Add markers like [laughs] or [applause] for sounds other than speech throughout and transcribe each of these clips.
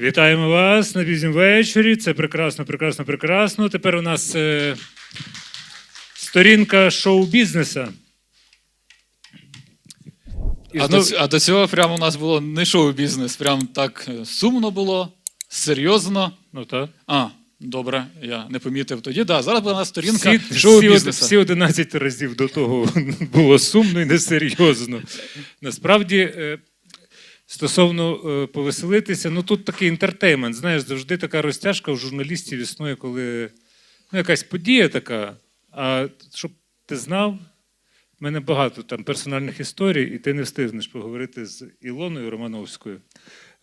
Вітаємо вас на пізнім вечорі. Це прекрасно, прекрасно, прекрасно. Тепер у нас е, сторінка шоу-бізнеса. І А, знов- до, а до цього прямо у нас було не шоу-бізнес, прям так е, сумно було, серйозно. Ну, так. А, добре, я не помітив тоді. Да, зараз буде у нас сторінка Всі, всі, од- шоу-бізнесу. всі 11 разів до того [laughs] було сумно і несерйозно. Насправді, е, стосовно е, повеселитися, ну тут такий інтертеймент. Знаєш, завжди така розтяжка в журналістів існує, коли ну, якась подія така. А щоб ти знав, в мене багато там персональних історій, і ти не встигнеш поговорити з Ілоною Романовською.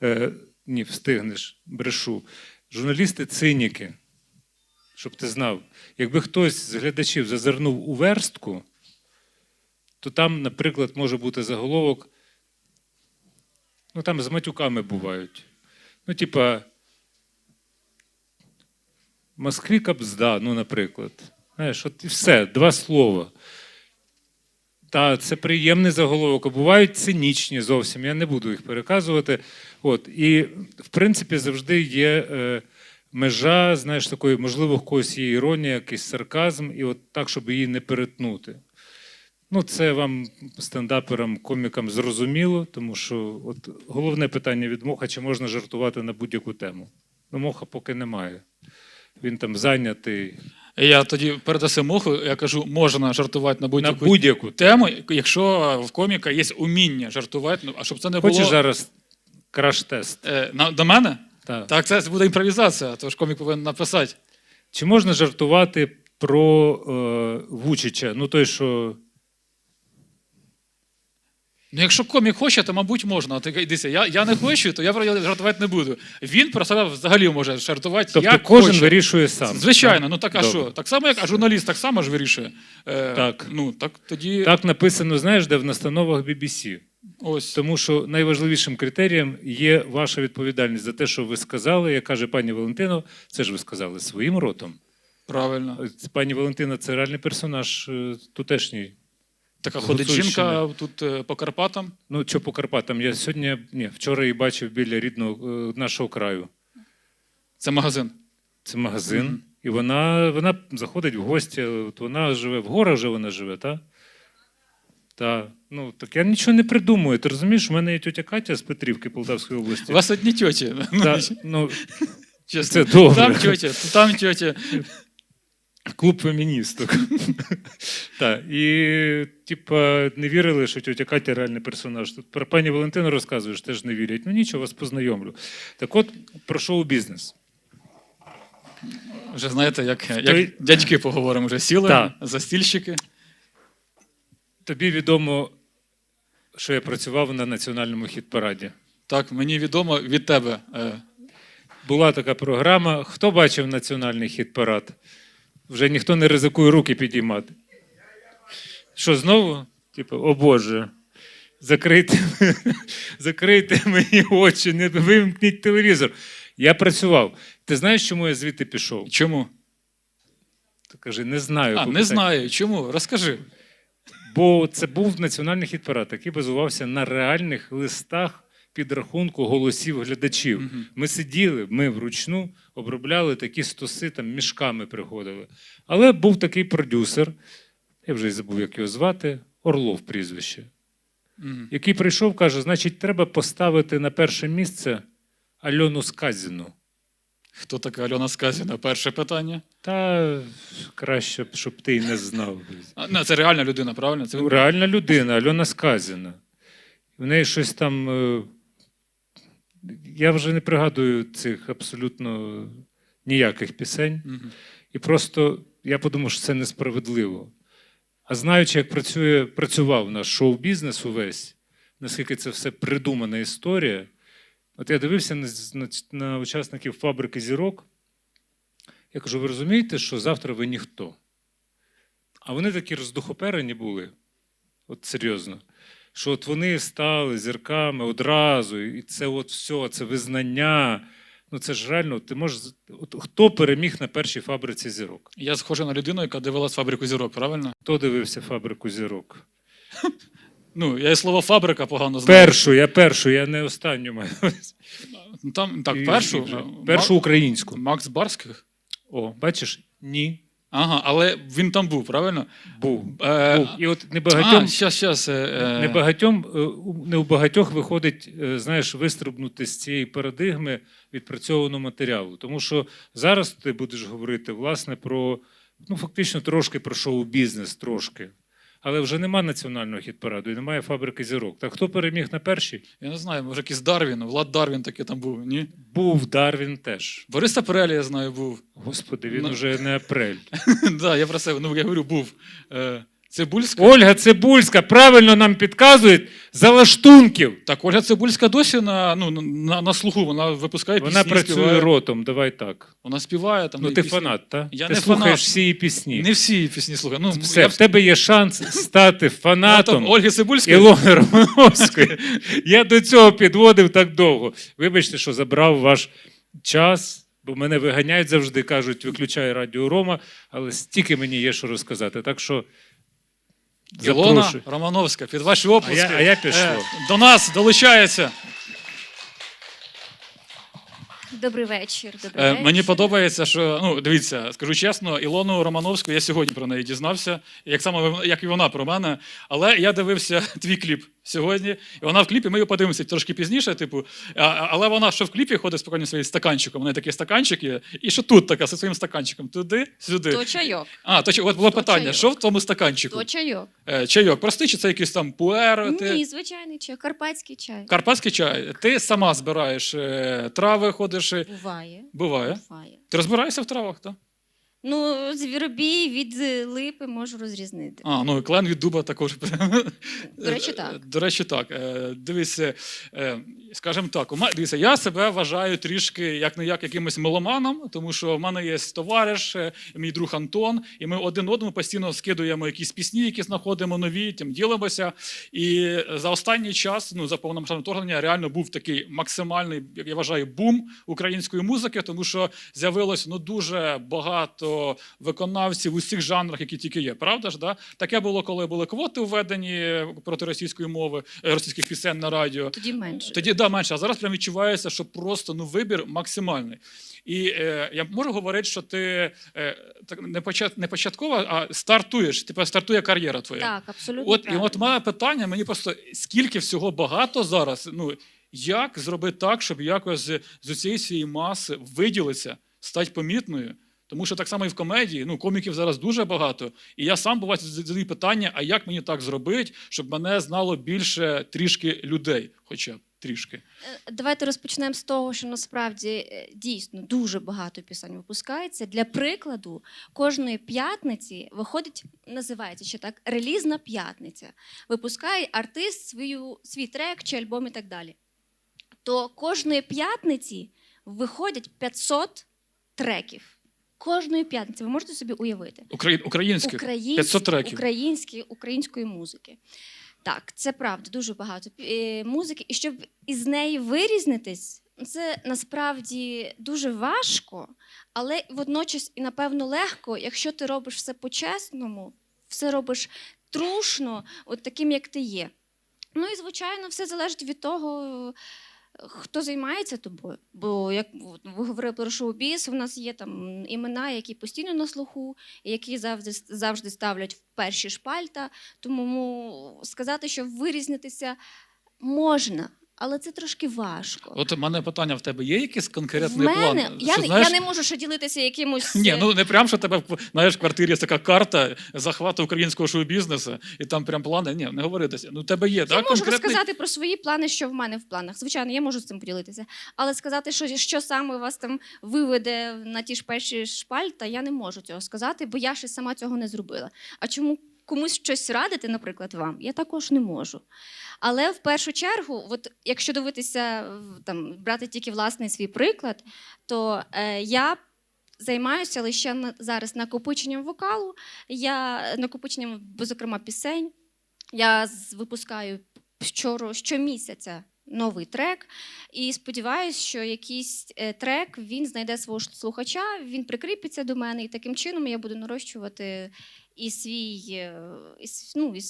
Е, ні, встигнеш, брешу. Журналісти циніки щоб ти знав, якби хтось з глядачів зазирнув у верстку, то там, наприклад, може бути заголовок. Ну, там з матюками бувають. Ну, типа, Москві кабзда, ну, наприклад. Знаєш, от і все, два слова. Та це приємний заголовок, а бувають цинічні зовсім. Я не буду їх переказувати. От і в принципі завжди є е, межа, знаєш, такої, можливо, в когось є іронія, якийсь сарказм, і от так, щоб її не перетнути. Ну, це вам, стендаперам, комікам, зрозуміло, тому що от головне питання від Моха, чи можна жартувати на будь-яку тему. Ну, Моха поки немає. Він там зайнятий Я тоді передаси муху, я кажу, можна жартувати на будь-яку будь-яку тему, якщо в коміка є уміння жартувати, ну, а щоб це не було Хочеш зараз краш-тест? е, на, до мене, Так. так це буде імпровізація, тож комік повинен написати. Чи можна жартувати про е, Вучича? Ну, той, що. Ну, якщо комік хоче, то мабуть можна. От дивися, я, я не хочу, то я жартувати не буду. Він про себе взагалі може жартувати. Тобто як кожен хоче. вирішує сам. Звичайно, ну так а Добре. що? Так само, як а журналіст так само ж вирішує. Е, Так. Ну так тоді Так написано, знаєш, де в настановах BBC. ось. Тому що найважливішим критерієм є ваша відповідальність за те, що ви сказали, як каже пані Валентино, це ж ви сказали своїм ротом. Правильно. Пані Валентина це реальний персонаж е, тутешній. Така ходить жінка тут е, по Карпатам. Ну, що по Карпатам? Я сьогодні, ні, вчора її бачив біля рідного е, нашого краю. Це магазин. Це магазин. І вона, вона заходить в гості. От вона живе в горах, вже вона живе, так? Та, ну, так я нічого не придумую. Ти розумієш, у мене є тітя Катя з Петрівки Полтавської області. У вас одні тьоті. Та, [laughs] ну, Чесно. це добре. Там тьотя, там тьотя. Клуб феміністок. [laughs] так, і, типа, не вірили, що тітя Катя реальний персонаж. Тут про пані Валентину розказуєш, теж не вірять. Ну нічого, вас познайомлю. Так от, про шоу-бізнес. Вже знаєте, як, як дядьки поговоримо, вже сіли Так. за стільчики. Тобі відомо, що я працював на національному хіт-параді. Так, мені відомо від тебе. е, Була така програма. Хто бачив національний хіт-парад? Вже ніхто не ризикує руки підіймати. Що знову? Типу, о Боже, закрийте, [laughs] закрийте мені очі, не вимкніть телевізор. Я працював. Ти знаєш, чому я звідти пішов? Чому? Ти кажи, не знаю. А, не попитай. знаю. Чому? Розкажи. Бо це був національний хіт-парад, який базувався на реальних листах підрахунку голосів глядачів. Мгм. Ми сиділи, ми вручну обробляли такі стоси, там мішками приходили. Але був такий продюсер, я вже й забув, як його звати, Орлов прізвище, Мгм. який прийшов, каже: значить, треба поставити на перше місце Альону Сказіну. Хто така Альона Сказіна? Перше питання. Та краще, щоб ти й не знав. А, це реальна людина, правильно? Це Ну, реальна людина, Альона Сказіна. В неї щось там. Я вже не пригадую цих абсолютно ніяких пісень. Мгм. І просто я подумав, що це несправедливо. А знаючи, як працює, працював наш шоу-бізнес увесь, наскільки це все придумана історія, от я дивився на, на, на учасників фабрики зірок. Я кажу: ви розумієте, що завтра ви ніхто? А вони такі роздухоперені були, от серйозно, що от вони стали зірками одразу, і це от все, це визнання. Ну це ж реально, ти можеш. От, хто переміг на першій фабриці зірок? Я схожа на людину, яка дивилась фабрику зірок, правильно? Хто дивився фабрику зірок? [laughs] Ну, я і слово фабрика погано знаю. Першу, я першу, я не останню маю. Ну, Там, так, І- першу. і- першу українську. Макс Барських. О, бачиш? Ні. Ага, але він там був, правильно? Був. Е, Був. І от небагатьом, А, щас, щас. е, е, небагатьом, е, не у багатьох виходить, е, знаєш, вистрибнути з цієї парадигми відпрацьованого матеріалу. Тому що зараз ти будеш говорити, власне, про, ну, фактично, трошки про шоу-бізнес, трошки. Але вже нема національного хіт-параду і немає фабрики зірок. Так хто переміг на першій? Я не знаю, може якийсь Дарвін, Влад Дарвін такий там був, ні? Був Дарвін теж. Борис Тапрелі, я знаю, був. Господи, він уже не апрель. [laughs] да, я про себе, ну я говорю, був. Цибульська. Ольга Цибульська правильно нам підказують за лаштунків. Так, Ольга Цибульська досі на, ну, на, на слуху, вона випускає Вона працює співає. ротом, давай так. Вона співає там. Ну, ти пісні. фанат, так? Я ти не слухаєш фанат. всі її пісні. Не всі її пісні слухаю. Ну, Все, я в тебе є шанс стати фанатом фанатом Ольги Цибульської. Ілони Романовської. Я до цього підводив так довго. Вибачте, що забрав ваш час, бо мене виганяють завжди, кажуть, виключай радіо Рома, але стільки мені є що розказати. Так що Ілона запрошую. Романовська, під ваші оплески. А я- а я пішов. Е, До нас долучається. Добрий вечір. Добрий Е, вечір. Мені подобається, що ну дивіться, скажу чесно, Ілону Романовську я сьогодні про неї дізнався, як саме як і вона про мене. Але я дивився [laughs] твій кліп сьогодні, і вона в кліпі. Ми її подивимося трошки пізніше. Типу, але вона що в кліпі ходить спокійно своїм стаканчиком. У неї такий стаканчик і що тут така зі своїм стаканчиком. Туди, сюди. То чайок. А, то от було То питання: чайок. що в тому стаканчику? То чайок. Е, Чайок, простий, чи це якийсь там пуер? Ти... Ні, звичайний чай, карпатський чай. Карпатський чай. Ти сама збираєш е, трави, ходиш. І- Буває. Буває. Буває. Ти розбираєшся в травах, так? Ну, звіробій від е, липи можу розрізнити. А, ну і клен від дуба також. [laughs] До речі, так. До речі, так. Е, Дивися, е, скажімо так, дивіться, я себе вважаю трішки як не як якимось меломаном, тому що в мене є товариш, мій друг Антон, і ми один одному постійно скидуємо якісь пісні, які знаходимо нові, тим ділимося. І за останній час, ну за повномасштабне вторгнення, реально був такий максимальний, як я вважаю, бум української музики, тому що з'явилось ну дуже багато виконавців у всіх жанрах, які тільки є. Правда ж? Да? Таке було, коли були квоти введені проти російської мови, е, російських пісень на радіо. Тоді менше. Тоді да, менше, а зараз прям відчувається, що просто ну вибір максимальний. І е, я можу говорити, що ти е, так не почат, не початкова, а стартуєш. Типу стартує кар'єра твоя. Так, абсолютно. От і от моє питання, мені просто скільки всього багато зараз. Ну як зробити так, щоб якось з, з цієї маси виділитися, стати помітною? Тому що так само і в комедії, ну коміків зараз дуже багато. І я сам буває задаю питання: а як мені так зробити, щоб мене знало більше трішки людей, хоча б трішки. Е, Давайте розпочнемо з того, що насправді е, дійсно дуже багато пісень випускається. Для прикладу, кожної п'ятниці виходить, називається ще так, релізна п'ятниця. Випускає артист свою, свій трек чи альбом і так далі. То кожної п'ятниці виходять 500 треків. Кожної п'ятниці, ви можете собі уявити. Украї... Українських Українсь- 500 треків. Українські, української музики. Так, це правда, дуже багато е, музики. І щоб із неї вирізнитись, це насправді дуже важко, але водночас і напевно легко, якщо ти робиш все по-чесному, все робиш трушно, от таким, як ти є. Ну і звичайно, все залежить від того, хто займається тобою. Бо як ви говорили про шоу-біз, у нас є там імена, які постійно на слуху, які завжди завжди ставлять в перші шпальта. Тому сказати, що вирізнитися можна, але це трошки важко. От у мене питання в тебе є якийсь В конкретний мене план? я, Що, не- знаєш, я не можу ще ділитися якимось. Ні, ну не прям, що тебе в- знаєш, в квартирі є така карта захвату українського шоу-бізнесу, і там прям плани. Ні, не говоритися. Ну, тебе є, Я так? можу Конкретний... розказати про свої плани, що в мене в планах. Звичайно, я можу з цим поділитися. Але сказати, що, що саме вас там виведе на ті ж перші шпальта, я не можу цього сказати, бо я ще сама цього не зробила. А чому комусь щось радити, наприклад, вам, я також не можу. Але в першу чергу, от якщо дивитися, там, брати тільки власний свій приклад, то е, я займаюся лише зараз накопиченням вокалу, я накопиченням, зокрема, пісень. Я випускаю щоро, щомісяця новий трек, і сподіваюся, що якийсь е, трек він знайде свого слухача, він прикріпиться до мене, і таким чином я буду нарощувати і свій, е, ну, і,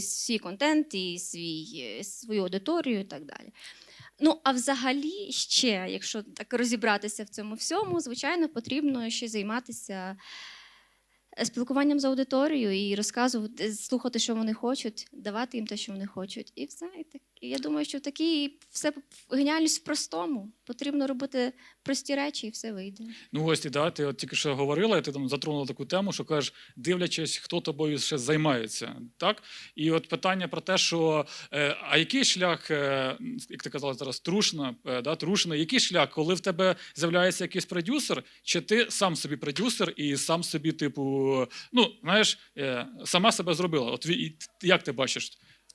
свій контент, і свій, е, свою аудиторію і так далі. Ну, а взагалі, ще, якщо так розібратися в цьому всьому, звичайно, потрібно ще займатися спілкуванням з аудиторією і розказувати, слухати, що вони хочуть, давати їм те, що вони хочуть. І все. І так, і я думаю, що такі все геніальність в простому. Потрібно робити прості речі, і все вийде. Ну, ти, да, ти от тільки що говорила, ти там затронула таку тему, що кажеш, дивлячись, хто тобою ще займається. Так? І от питання про те, що е, а який шлях, е, як ти казала зараз, трушна, е, да, трушна, який шлях, коли в тебе з'являється якийсь продюсер, чи ти сам собі продюсер і сам собі, типу, ну, знаєш, е, сама себе зробила. От як ти бачиш?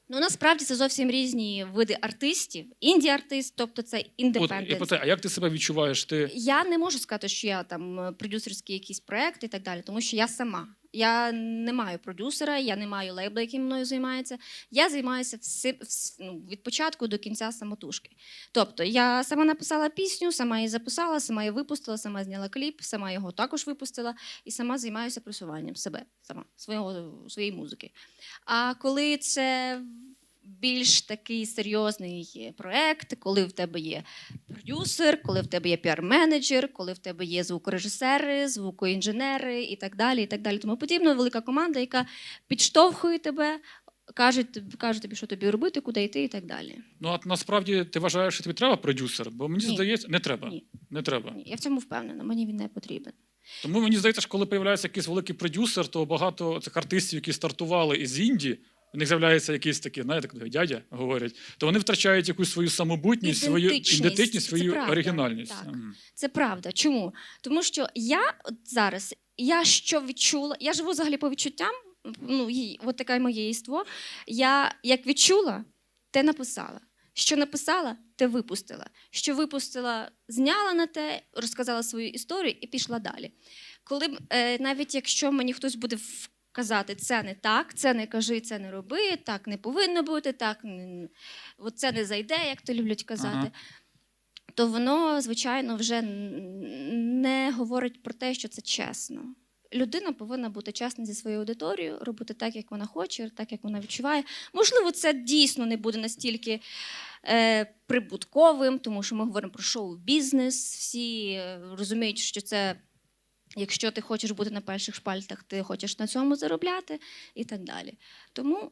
Ну насправді це зовсім різні види артистів. Інді-артист, тобто це індепендент. а як ти себе відчуваєш? Ти Я не можу сказати, що я там е, продюсерський якийсь проект і так далі, тому що я сама. Я не маю продюсера, я не маю лейбла, який мною займається. Я займаюся всі, всі, ну, від початку до кінця самотужки. Тобто я сама написала пісню, сама її записала, сама її випустила, сама зняла кліп, сама його також випустила і сама займаюся просуванням себе, сама свого, своєї музики. А коли це більш такий серйозний проект, коли в тебе є продюсер, коли в тебе є піар-менеджер, коли в тебе є звукорежисери, звукоінженери і так далі. і так далі. Тому потрібна велика команда, яка підштовхує тебе, каже, тобі- каже тобі, що тобі робити, куди йти і так далі. ну от насправді ти вважаєш, що тобі треба продюсер? Бо мені Ні. здається, не треба. Ні. Не треба. Ні, Я в цьому впевнена, мені він не потрібен. Тому мені здається, що коли появляється якийсь великий продюсер, то багато цих артистів, які стартували із Інді, у них з'являється якийсь такий, знаєте, дядя говорять, то вони втрачають якусь свою самобутність, свою Ідентичність. свою правда. оригінальність. Так. Мгм. Це правда. Чому? Тому що я от зараз, я що відчула, я живу взагалі по відчуттям. Ну, їй- от таке моє єство. Я як відчула, те написала. Що написала, те випустила. Що випустила, зняла на те, розказала свою історію і пішла далі. Коли е, навіть якщо мені хтось буде казати, це не так, це не кажи, це не роби, так не повинно бути, так от це не зайде, як то люблять казати Ага. то воно, звичайно, вже не говорить про те, що це чесно. Людина повинна бути чесна зі своєю аудиторією, робити так, як вона хоче, так, як вона відчуває. Можливо, це дійсно не буде настільки е, прибутковим, тому що ми говоримо про шоу-бізнес. Всі е, розуміють, що це, якщо ти хочеш бути на перших шпальтах, ти хочеш на цьому заробляти і так далі. Тому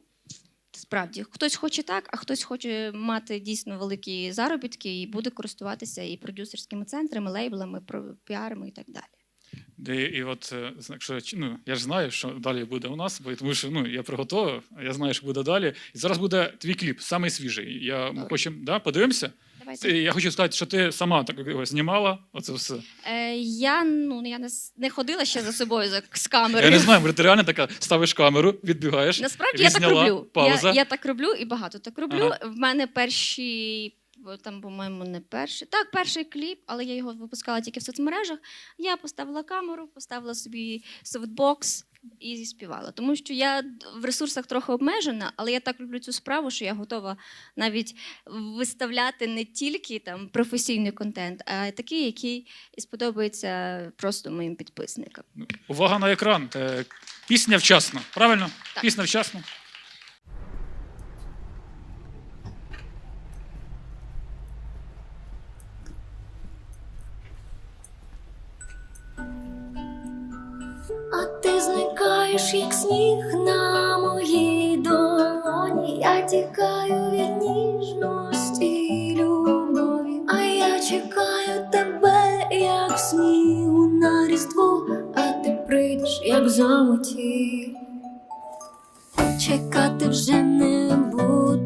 Справді, хтось хоче так, а хтось хоче мати дійсно великі заробітки і буде користуватися і продюсерськими центрами, лейблами, піарами і так далі. І, і от, е, якщо, ну, я ж знаю, що далі буде у нас, бо тому що ну, я приготував, я знаю, що буде далі. І зараз буде твій кліп, самий свіжий. Я, ми хочемо, да, подивимося? Давайте. Я хочу сказати, що ти сама так його знімала, оце все. Е, я ну я не, с- не ходила ще за собою за, з камерою. Я не знаю, може, ти реально така ставиш камеру, відбігаєш. Насправді я так відзняла, роблю. Пауза. Я, я так роблю і багато так роблю. Ага. В мене перші. Там, по-моєму, не перший. Так, перший кліп, але я його випускала тільки в соцмережах. Я поставила камеру, поставила собі софтбокс і співала. Тому що я в ресурсах трохи обмежена, але я так люблю цю справу, що я готова навіть виставляти не тільки там професійний контент, а такий, який і сподобається просто моїм підписникам. Ну, Увага на екран. Е, Пісня вчасно. Правильно? Так. Пісня вчасно. Зникаєш, як сніг на моїй долоні. Я тікаю від ніжності любові, а я чекаю тебе, як снігу на різдво, а ти прийдеш, як замоті. Чекати вже не буду.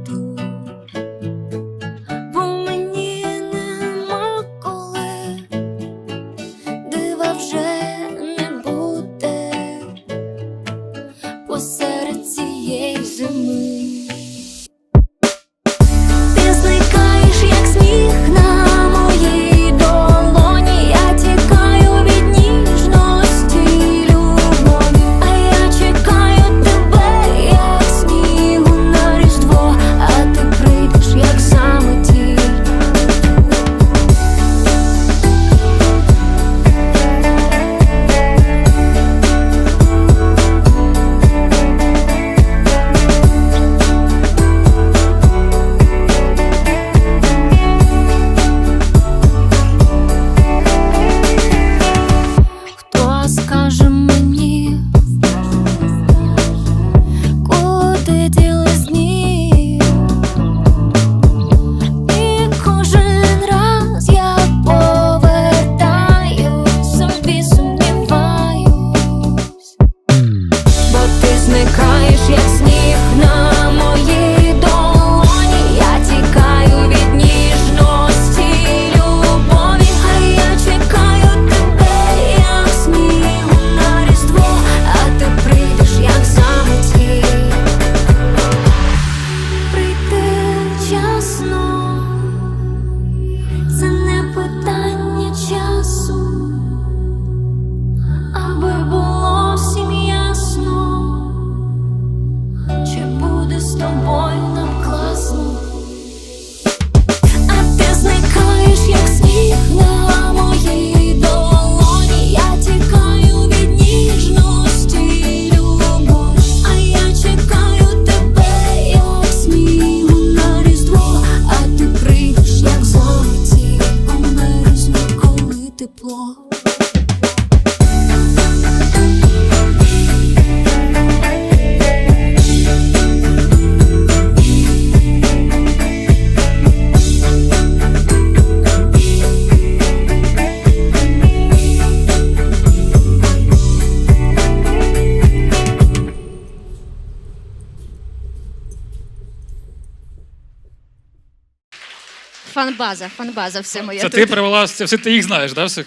Фанбаза, фанбаза все моє. Це тут. ти привела, це все ти їх знаєш, да, всіх?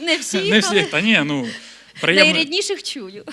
Не всі, [laughs] Не всі. але Та ні, ну. Приємно. найрідніших чую.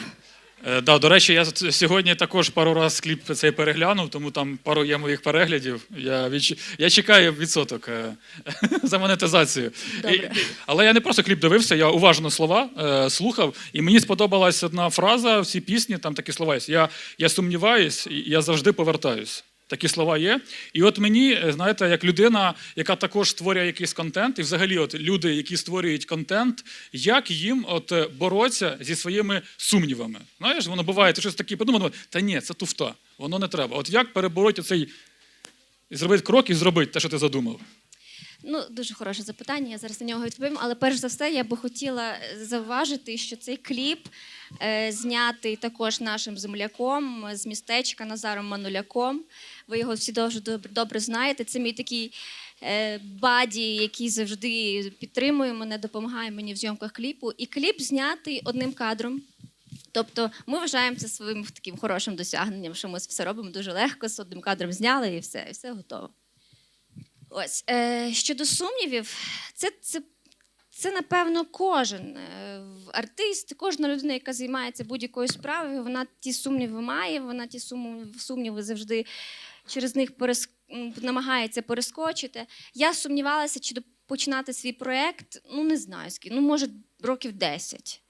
Е, Да, до речі, я сьогодні також пару раз кліп цей переглянув, тому там пару є моїх переглядів. Я, відч... я чекаю відсоток е, [laughs] за монетизацію. Добре. І- але я не просто кліп дивився, я уважно слова е, слухав, і мені сподобалась одна фраза в цій пісні, там такі слова є. Я, я сумніваюсь, і я завжди повертаюсь. Такі слова є. І от мені, е, знаєте, як людина, яка також створює якийсь контент, і взагалі, от люди, які створюють контент, як їм от е, боротися зі своїми сумнівами. Знаєш, воно буває, ти щось таке подумав, та ні, це туфта, воно не треба. От як перебороти цей зробити крок і зробити те, що ти задумав? Ну, дуже хороше запитання. Я зараз на нього відповім. Але перш за все, я би хотіла зауважити, що цей кліп е, знятий також нашим земляком з містечка Назаром Мануляком. Ви його всі дуже добре знаєте. Це мій такий е, баді, який завжди підтримує мене, допомагає мені в зйомках кліпу. І кліп знятий одним кадром. Тобто ми вважаємо це своїм таким хорошим досягненням, що ми все робимо дуже легко, з одним кадром зняли і все, і все готово. Ось е, щодо сумнівів, це, це, це напевно кожен е, артист, кожна людина, яка займається будь-якою справою, вона ті сумніви має, вона ті сумніви, завжди через них перес, намагається перескочити. Я сумнівалася, чи починати свій проєкт, ну не знаю, скільки, ну може років 10.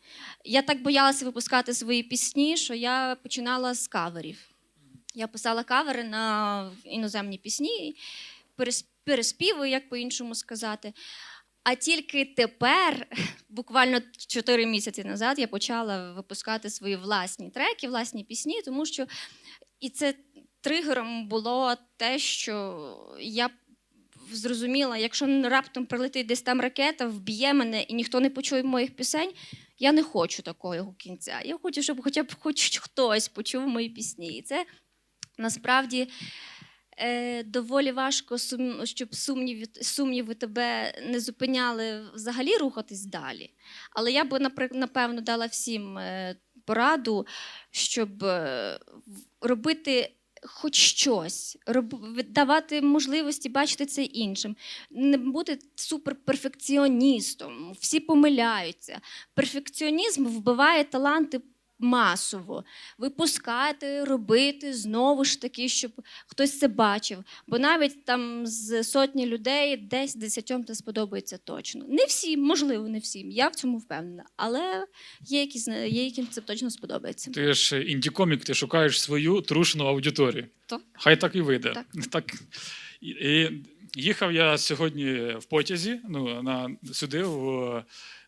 Я так боялася випускати свої пісні, що я починала з каверів. Я писала кавери на іноземні пісні, перес- переспіви, як по-іншому сказати. А тільки тепер, [laughs] буквально 4 місяці назад, я почала випускати свої власні треки, власні пісні, тому що і це тригером було те, що я зрозуміла, якщо раптом прилетить десь там ракета, вб'є мене і ніхто не почує моїх пісень, я не хочу такого кінця. Я хочу, щоб хоча б хоч хтось почув мої пісні. І це насправді е, доволі важко, сум, щоб сумніви, сумніви тебе не зупиняли взагалі рухатись далі. Але я би, напевно, дала всім е, пораду, щоб е, робити. Хоч щось, давати можливості бачити це іншим, не бути суперперфекціоністом. Всі помиляються. Перфекціонізм вбиває таланти масово. Випускати, робити знову ж таки, щоб хтось це бачив. Бо навіть там з сотні людей десь десятьом це сподобається точно. Не всім, можливо, не всім. Я в цьому впевнена. Але є, які, зна- є яким це точно сподобається. Ти ж інді-комік, ти шукаєш свою трушну аудиторію. То. Хай так і вийде. Так. [laughs] Так. І їхав я сьогодні в потязі ну, на, сюди в,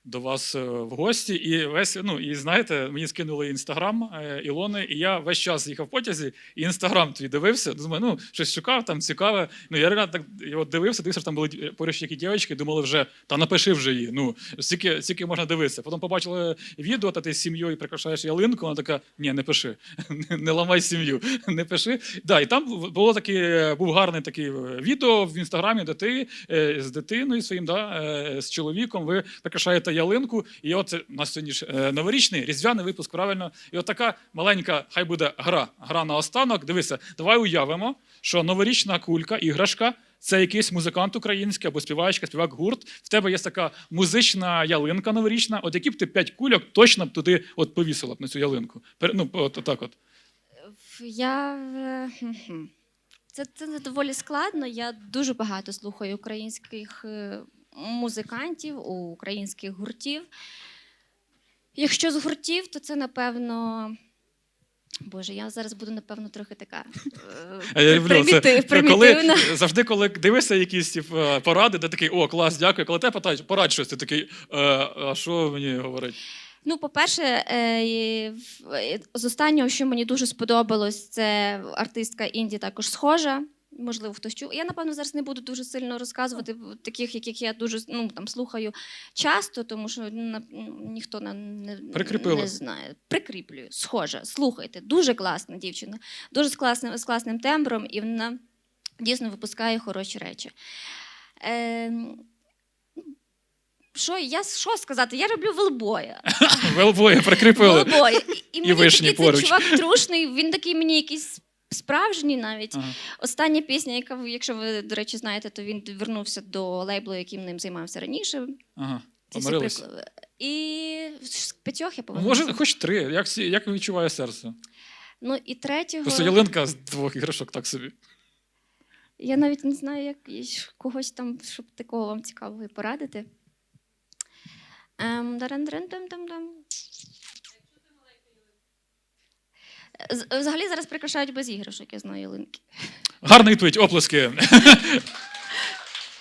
до вас е, в гості, і весь, ну, і знаєте, мені скинули інстаграм е, Ілони, і я весь час їхав в потязі, і інстаграм твій дивився. Думаю, ну, щось шукав, там цікаве. Ну, я реально так його дивився, дивився, там були поруч які дівчатки, думали вже, та напиши вже її. Ну, стільки, стільки можна дивитися. Потім побачили відео, та ти з сім'єю прикрашаєш ялинку, вона така: ні, не пиши, [laughs] не, ламай сім'ю, [laughs] не пиши. Да, і там було таке, був гарний такий е, відео в інстаграмі, де ти е, з дитиною своїм, да, е, з чоловіком, ви прикрашаєте ялинку. І от нас сьогодні ж е, новорічний, різдвяний випуск, правильно. І от така маленька, хай буде гра. Гра на останок. Дивися, давай уявимо, що новорічна кулька, іграшка. Це якийсь музикант український або співачка, співак гурт. В тебе є така музична ялинка новорічна. От які б ти п'ять кульок точно б туди от повісила б на цю ялинку. Ну, от так от. Я е, [laughs] це, це доволі складно. Я дуже багато слухаю українських музикантів, українських гуртів. Якщо з гуртів, то це напевно. Боже, я зараз буду, напевно, трохи така е, А я люблю приміти- це, примітивна. коли завжди, коли дивишся якісь типу, поради, де такий о, клас, дякую. Коли тебе питають, порадь щось, ти такий, е, а що мені говорить? Ну, по-перше, е, з останнього, що мені дуже сподобалось, це артистка Інді також схожа. Можливо, хтось чув. Я, напевно, зараз не буду дуже сильно розказувати таких, яких я дуже ну, там, слухаю часто, тому що ну, ну, ніхто не, не знає. Прикріплюю. Схожа. Слухайте, дуже класна дівчина, дуже з класним, з класним тембром, і вона дійсно випускає хороші речі. Е, що, я, що сказати? Я люблю велбоя. [laughs] Велбоє прикріпили. Голубой. І, і, мені такий цей чувак трушний, він такий мені якийсь справжній навіть. Ага. Остання пісня, яка якщо ви, до речі, знаєте, то він вернувся до лейблу, яким ним займався раніше. Ага. Помирились. І з п'ятьох я повинна. Може, хоч три. Як, як відчуває серце? Ну і третього. Просто ялинка з двох іграшок так собі. Я навіть не знаю, як когось там, щоб такого вам цікавого порадити. Ем, З- Взагалі зараз прикрашають без іграшок, я знаю ялинки. Гарна відповідь, оплески.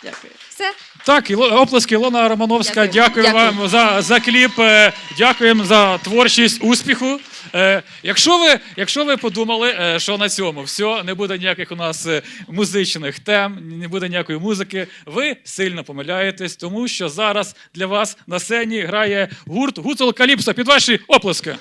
Дякую. Все. Так, Іло- оплески Ілона Романовська. Дякую. Дякую, Дякую. вам за, за кліп. е, Дякуємо за творчість, успіху. Е, Якщо ви, якщо ви подумали, е, що на цьому все, не буде ніяких у нас е, музичних тем, не буде ніякої музики, ви сильно помиляєтесь, тому що зараз для вас на сцені грає гурт Гуцул Каліпсо. Під ваші оплески.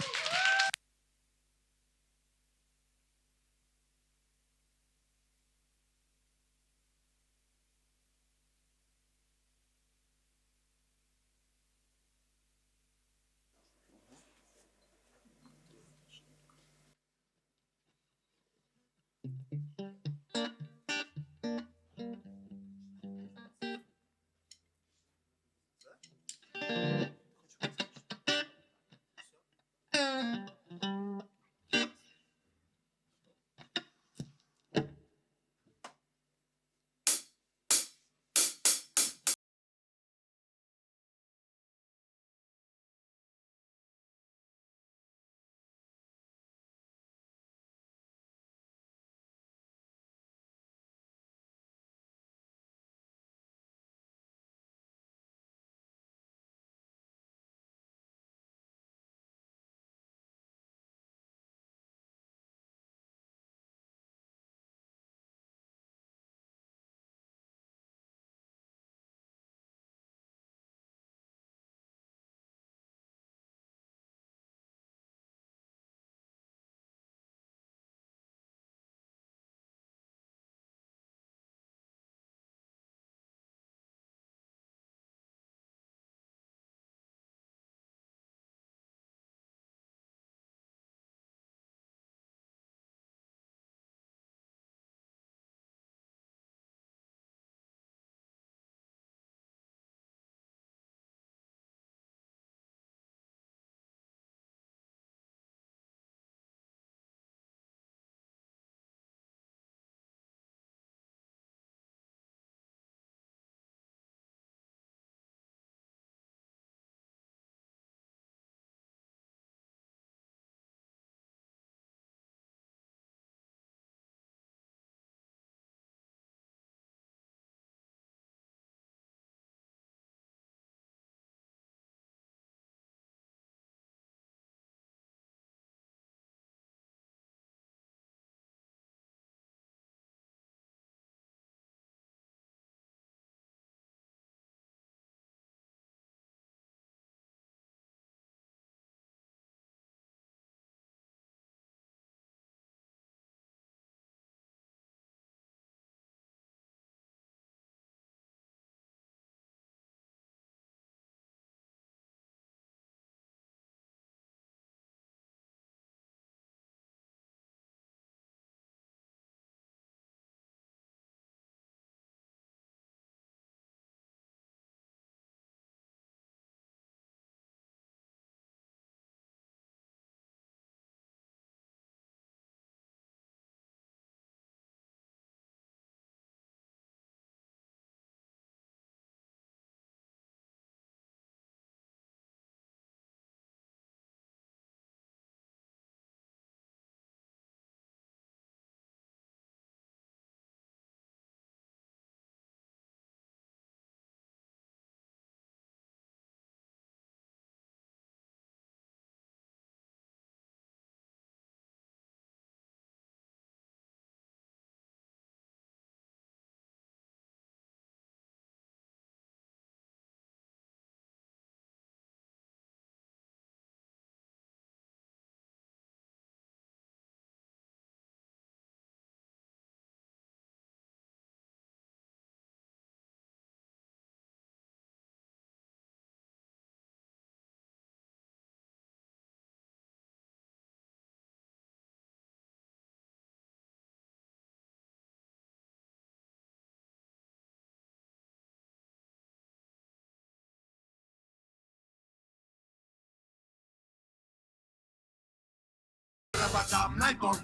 Парабадам, най Бог.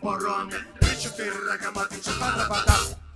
три-четыре река, мати, чи парабадам.